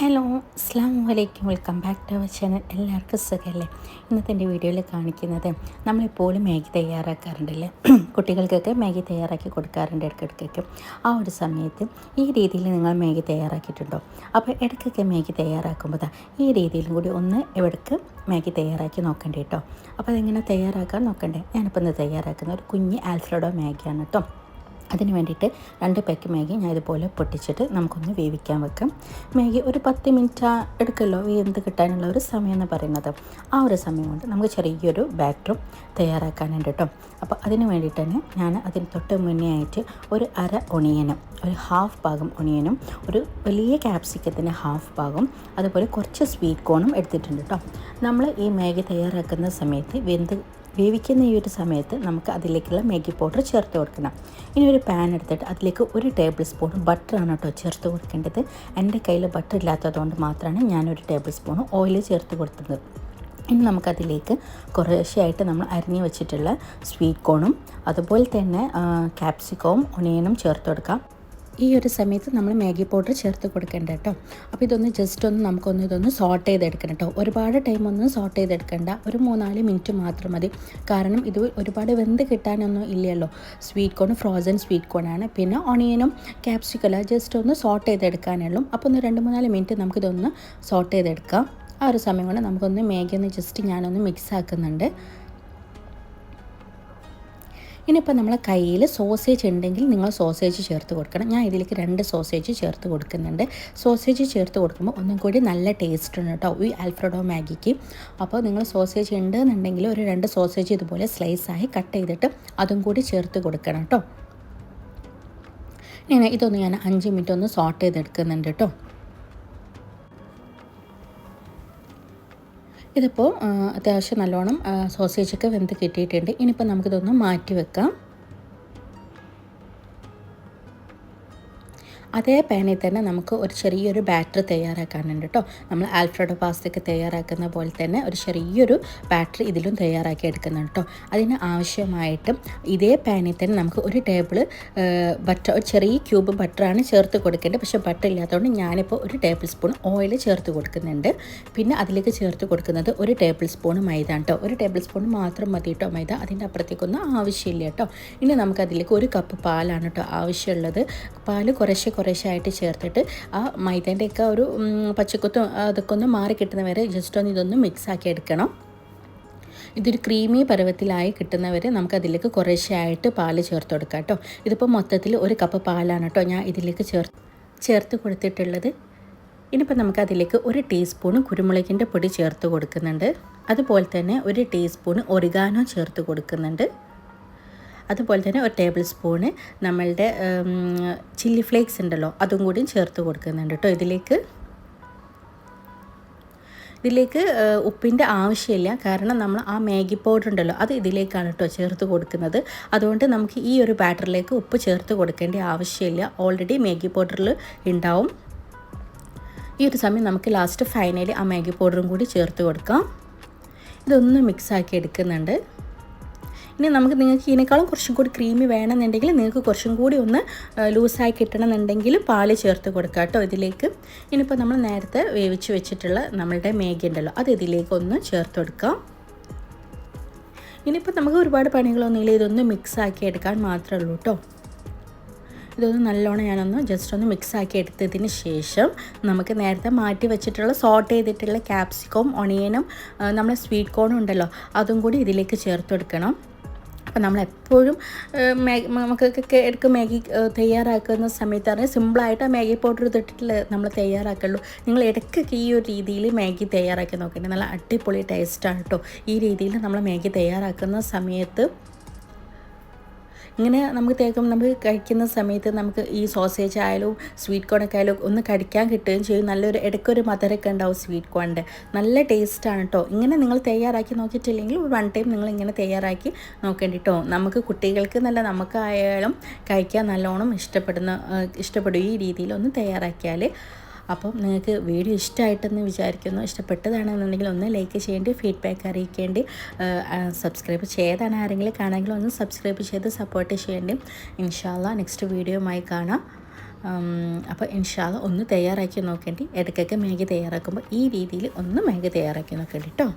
Hello അസ്സാം വലൈക്കും welcome back to our channel. എല്ലാവർക്കും സുഖമല്ലേ ഇന്നത്തെ എന്റെ വീഡിയോയിൽ കാണിക്കുന്നത് നമ്മളെപ്പോഴും മാഗി തയ്യാറാക്കാറുണ്ടല്ലേ? കുട്ടികൾക്കൊക്കെ മാഗി തയ്യാറാക്കി കൊടുക്കാറുണ്ട് ഇടയ്ക്കിടയ്ക്കൊക്കെ. ആ ഒരു സമയത്ത് ഈ രീതിയിൽ നിങ്ങൾ മാഗി തയ്യാറാക്കിയിട്ടുണ്ടോ? അപ്പോൾ ഇടയ്ക്കൊക്കെ മാഗി തയ്യാറാക്കുമ്പോൾ ഈ രീതിയിലും കൂടി ഒന്ന് ഇവിടേക്ക് മാഗി തയ്യാറാക്കി നോക്കണ്ടേ കേട്ടോ അപ്പോൾ അതെങ്ങനെ തയ്യാറാക്കാൻ നോക്കണ്ടേ? ഞാനിപ്പോൾ ഇന്ന് തയ്യാറാക്കുന്ന ഒരു കുഞ്ഞ് ആൽഫ്രഡോ മാഗിയാണ് കേട്ടോ അതിന് വേണ്ടിയിട്ട് രണ്ട് പാക്ക് മാഗി ഞാൻ ഇതുപോലെ പൊട്ടിച്ചിട്ട് നമുക്കൊന്ന് വേവിക്കാൻ വെക്കാം. മാഗി ഒരു പത്ത് മിനിറ്റ് എടുക്കല്ലോ വെന്ത് കിട്ടാനുള്ള ഒരു സമയം എന്ന് പറയുന്നത്. ആ ഒരു സമയം കൊണ്ട് നമുക്ക് ചെറിയൊരു ബാറ്ററും തയ്യാറാക്കാനുണ്ട് കേട്ടോ. അപ്പോൾ അതിന് വേണ്ടിയിട്ട് തന്നെ ഞാൻ അതിന് തൊട്ട് മുന്നേ ആയിട്ട് ഒരു അര ഒണിയനും ഒരു ഹാഫ് ഭാഗം ഒണിയനും ഒരു വലിയ ക്യാപ്സിക്കത്തിന്റെ ഹാഫ് ഭാഗം അതുപോലെ കുറച്ച് സ്വീറ്റ് കോണും എടുത്തിട്ടുണ്ട് കേട്ടോ. നമ്മൾ ഈ മാഗി തയ്യാറാക്കുന്ന സമയത്ത് വെന്ത് വേവിക്കുന്ന ഈ ഒരു സമയത്ത് നമുക്ക് അതിലേക്കുള്ള മാഗി പൗഡർ ചേർത്ത് കൊടുക്കണം. ഇനി ഒരു പാൻ എടുത്തിട്ട് അതിലേക്ക് ഒരു ടേബിൾ സ്പൂൺ ബട്ടറാണ് കേട്ടോ ചേർത്ത് കൊടുക്കേണ്ടത്. എന്റെ കയ്യിൽ ബട്ടർ ഇല്ലാത്തതുകൊണ്ട് മാത്രമാണ് ഞാനൊരു ടേബിൾ സ്പൂൺ ഓയിൽ ചേർത്ത് കൊടുത്തത്. ഇനി നമുക്കതിലേക്ക് കുറേശ്ശെയായിട്ട് നമ്മൾ അരിഞ്ഞു വെച്ചിട്ടുള്ള സ്വീറ്റ് കോണും അതുപോലെ തന്നെ ക്യാപ്സിക്കവും ഒണിയനും ചേർത്ത് കൊടുക്കാം. ഈ ഒരു സമയത്ത് നമ്മൾ മാഗി പൗഡർ ചേർത്ത് കൊടുക്കേണ്ട കേട്ടോ. അപ്പോൾ ഇതൊന്ന് ജസ്റ്റ് ഒന്ന് നമുക്കൊന്ന് ഇതൊന്ന് സോട്ട് ചെയ്തെടുക്കണം കേട്ടോ. ഒരുപാട് ടൈം ഒന്നും സോട്ട് ചെയ്തെടുക്കേണ്ട. ഒരു മൂന്നാൽ മിനിറ്റ് മാത്രം മതി. കാരണം ഇത് ഒരുപാട് വെന്ത് കിട്ടാനൊന്നും ഇല്ലല്ലോ. സ്വീറ്റ് കോൺ ഫ്രോസൺ സ്വീറ്റ് കോണാണ് പിന്നെ ഓണിയനും ക്യാപ്സിക്കല ജസ്റ്റ് ഒന്ന് സോട്ട് ചെയ്തെടുക്കാനുള്ളൂ അപ്പോൾ ഒന്ന് രണ്ട് മൂന്നാൽ മിനിറ്റ് നമുക്കിതൊന്ന് സോട്ട് ചെയ്തെടുക്കാം. ആ ഒരു സമയം കൊണ്ട് നമുക്കൊന്ന് മാഗി ഒന്ന് ജസ്റ്റ് ഞാനൊന്ന് മിക്സ് ആക്കുന്നുണ്ട്. ഇനിയിപ്പോൾ നമ്മൾ കയ്യിൽ സോസേജ് ഉണ്ടെങ്കിൽ നിങ്ങൾ സോസേജ് ചേർത്ത് കൊടുക്കണം. ഞാൻ ഇതിലേക്ക് രണ്ട് സോസേജ് ചേർത്ത് കൊടുക്കുന്നുണ്ട്. സോസേജ് ചേർത്ത് കൊടുക്കുമ്പോൾ ഒന്നും കൂടി നല്ല ടേസ്റ്റ് ഉണ്ട് കേട്ടോ. ഈ ആൽഫ്രഡോ മാഗിക്ക്. അപ്പോൾ നിങ്ങൾ സോസേജ് ഉണ്ട് എന്നുണ്ടെങ്കിൽ ഒരു രണ്ട് സോസേജ് ഇതുപോലെ സ്ലൈസായി കട്ട് ചെയ്തിട്ട് അതും കൂടി ചേർത്ത് കൊടുക്കണം കേട്ടോ. ഇതൊന്ന് ഞാൻ അഞ്ച് മിനിറ്റ് ഒന്ന് സോട്ട് ചെയ്തെടുക്കുന്നുണ്ട് കേട്ടോ. ഇതിപ്പോൾ അത്യാവശ്യം നല്ലോണം സോസേജൊക്കെ വെന്ത് കിട്ടിയിട്ടുണ്ട്. ഇനിയിപ്പോൾ നമുക്കിതൊന്ന് മാറ്റി വെക്കാം. അതേ പാനിൽ തന്നെ നമുക്ക് ഒരു ചെറിയൊരു ബാറ്റർ തയ്യാറാക്കാനുണ്ട് കേട്ടോ. നമ്മൾ ആൽഫ്രഡോ പാസ്തയ്ക്ക് തയ്യാറാക്കുന്ന പോലെ തന്നെ ഒരു ചെറിയൊരു ബാറ്റർ ഇതിലും തയ്യാറാക്കി എടുക്കുന്നുണ്ട് കേട്ടോ. അതിന് ആവശ്യമായിട്ട് ഇതേ പാനിൽ തന്നെ നമുക്ക് ഒരു ടേബിൾ ബട്ടർ ഒരു ചെറിയ ക്യൂബ് ബട്ടറാണ് ചേർത്ത് കൊടുക്കേണ്ടത്. പക്ഷേ ബട്ടർ ഇല്ലാത്തതുകൊണ്ട് ഞാനിപ്പോൾ ഒരു ടേബിൾ സ്പൂൺ ഓയിൽ ചേർത്ത് കൊടുക്കുന്നുണ്ട്. പിന്നെ അതിലേക്ക് ചേർത്ത് കൊടുക്കുന്നത് ഒരു ടേബിൾ സ്പൂൺ മൈദ കേട്ടോ. ഒരു ടേബിൾ സ്പൂൺ മാത്രം മതി കേട്ടോ മൈദ. അതിന്റെ അപ്പുറത്തേക്കൊന്നും ആവശ്യമില്ല കേട്ടോ. ഇനി നമുക്കതിലേക്ക് ഒരു കപ്പ് പാലാണ് കേട്ടോ ആവശ്യമുള്ളത്. പാൽ കുറേശ്ശെ കുറേശ്ശായിട്ട് ചേർത്തിട്ട് ആ മൈദേന്റെയൊക്കെ ഒരു പച്ചക്കുത്തും അതൊക്കെ ഒന്ന് മാറി കിട്ടുന്ന വരെ ജസ്റ്റ് ഒന്ന് ഇതൊന്ന് മിക്സ് ആക്കി എടുക്കണം. ഇതൊരു ക്രീമി പരുവത്തിലായി കിട്ടുന്നവരെ നമുക്കതിലേക്ക് കുറേശ്ശെയായിട്ട് പാൽ ചേർത്ത് കൊടുക്കാം കേട്ടോ. ഇതിപ്പോൾ മൊത്തത്തിൽ ഒരു കപ്പ് പാലാണ് കേട്ടോ ഞാൻ ഇതിലേക്ക് ചേർ ചേർത്ത് കൊടുത്തിട്ടുള്ളത്. ഇനിയിപ്പോൾ നമുക്കതിലേക്ക് ഒരു ടീസ്പൂൺ കുരുമുളകിന്റെ പൊടി ചേർത്ത് കൊടുക്കുന്നുണ്ട്. അതുപോലെ തന്നെ ഒരു ടീസ്പൂൺ ഒറിഗാനോ ചേർത്ത് കൊടുക്കുന്നുണ്ട്. അതുപോലെ തന്നെ ഒരു ടേബിൾ സ്പൂണ് നമ്മളുടെ ചില്ലി ഫ്ലേക്സ് ഉണ്ടല്ലോ അതും കൂടിയും ചേർത്ത് കൊടുക്കുന്നുണ്ട് കേട്ടോ ഇതിലേക്ക് ഇതിലേക്ക് ഉപ്പിന്റെ ആവശ്യമില്ല. കാരണം നമ്മൾ ആ മാഗി പൗഡർ ഉണ്ടല്ലോ അത് ഇതിലേക്കാണ് കേട്ടോ ചേർത്ത് കൊടുക്കുന്നത്. അതുകൊണ്ട് നമുക്ക് ഈ ഒരു ബാറ്ററിലേക്ക് ഉപ്പ് ചേർത്ത് കൊടുക്കേണ്ട ആവശ്യമില്ല. ഓൾറെഡി മാഗി പൗഡറിൽ ഉണ്ടാവും. ഈ ഒരു സമയം നമുക്ക് ലാസ്റ്റ് ഫൈനലി ആ മാഗി പൗഡറും കൂടി ചേർത്ത് കൊടുക്കാം. ഇതൊന്ന് മിക്സാക്കി എടുക്കുന്നുണ്ട്. ഇനി നമുക്ക് നിങ്ങൾക്ക് ഇതിനേക്കാളും കുറച്ചും കൂടി ക്രീമി വേണമെന്നുണ്ടെങ്കിൽ നിങ്ങൾക്ക് കുറച്ചും കൂടി ഒന്ന് ലൂസായി കിട്ടണമെന്നുണ്ടെങ്കിൽ പാൽ ചേർത്ത് കൊടുക്കുക കേട്ടോ ഇതിലേക്ക്. ഇനിയിപ്പോൾ നമ്മൾ നേരത്തെ വേവിച്ച് വെച്ചിട്ടുള്ള നമ്മളുടെ മേഗി ഉണ്ടല്ലോ അത് ഇതിലേക്ക് ഒന്ന് ചേർത്ത് കൊടുക്കാം. ഇനിയിപ്പോൾ നമുക്ക് ഒരുപാട് പണികളൊന്നുമില്ല ഇതൊന്ന് മിക്സ് ആക്കി എടുക്കാൻ മാത്രമേ ഉള്ളൂ കേട്ടോ. ഇതൊന്ന് നല്ലോണം ഞാനൊന്ന് ജസ്റ്റ് ഒന്ന് മിക്സ് ആക്കി എടുത്തതിന് ശേഷം നമുക്ക് നേരത്തെ മാറ്റി വെച്ചിട്ടുള്ള സോട്ട് ചെയ്തിട്ടുള്ള ക്യാപ്സിക്കവും ഒണിയനും നമ്മുടെ സ്വീറ്റ് കോണും ഉണ്ടല്ലോ അതും കൂടി ഇതിലേക്ക് ചേർത്ത് കൊടുക്കണം. അപ്പം നമ്മളെപ്പോഴും മാഗി നമുക്കൊക്കെ എടുക്ക് മാഗി തയ്യാറാക്കുന്ന സമയത്ത് സമയത്താണ് സിമ്പിളായിട്ട് ആ മാഗി പൗഡർ ഇട്ടിട്ടില്ല നമ്മൾ തയ്യാറാക്കുള്ളൂ. നിങ്ങൾ ഇടയ്ക്കൊക്കെ ഈ ഒരു രീതിയിൽ മാഗി തയ്യാറാക്കി നോക്കേണ്ടത് നല്ല അടിപൊളി ടേസ്റ്റാണ് കേട്ടോ. ഈ രീതിയിൽ നമ്മൾ മാഗി തയ്യാറാക്കുന്ന സമയത്ത് ഇങ്ങനെ നമുക്ക് തേക്കും നമുക്ക് കഴിക്കുന്ന സമയത്ത് നമുക്ക് ഈ സോസേജ് ആയാലും സ്വീറ്റ് കോണൊക്കെ ആയാലും ഒന്ന് കടിക്കാൻ കിട്ടുകയും ചെയ്യും. നല്ലൊരു ഇടയ്ക്കൊരു മധുരമൊക്കെ ഉണ്ടാവും സ്വീറ്റ് കോണിന്റെ നല്ല ടേസ്റ്റാണ് കേട്ടോ ഇങ്ങനെ നിങ്ങൾ തയ്യാറാക്കി നോക്കിയിട്ടില്ലെങ്കിൽ വൺ ടൈം നിങ്ങൾ ഇങ്ങനെ തയ്യാറാക്കി നോക്കേണ്ടി കേട്ടോ നമുക്ക് കുട്ടികൾക്ക് നല്ല നമുക്കായാലും കഴിക്കാൻ നല്ലോണം ഇഷ്ടപ്പെടുന്ന ഇഷ്ടപ്പെടും. ഈ രീതിയിൽ ഒന്ന് തയ്യാറാക്കിയാൽ അപ്പം നിങ്ങൾക്ക് വീഡിയോ ഇഷ്ടമായിട്ടെന്ന് വിചാരിക്കുന്നു. ഇഷ്ടപ്പെട്ടതാണെന്നുണ്ടെങ്കിൽ ഒന്ന് ലൈക്ക് ചെയ്യേണ്ടി ഫീഡ്ബാക്ക് അറിയിക്കേണ്ടി സബ്സ്ക്രൈബ് ചെയ്താണ് ആരെങ്കിലും കാണാമെങ്കിൽ ഒന്ന് സബ്സ്ക്രൈബ് ചെയ്ത് സപ്പോർട്ട് ചെയ്യേണ്ടി. ഇൻഷാല്ല നെക്സ്റ്റ് വീഡിയോയുമായി കാണാം. അപ്പോൾ ഇൻഷാല്ല ഒന്ന് തയ്യാറാക്കി നോക്കേണ്ടി. ഇടയ്ക്കൊക്കെ മാഗി തയ്യാറാക്കുമ്പോൾ ഈ രീതിയിൽ ഒന്ന് മാഗി തയ്യാറാക്കി നോക്കേണ്ടി കേട്ടോ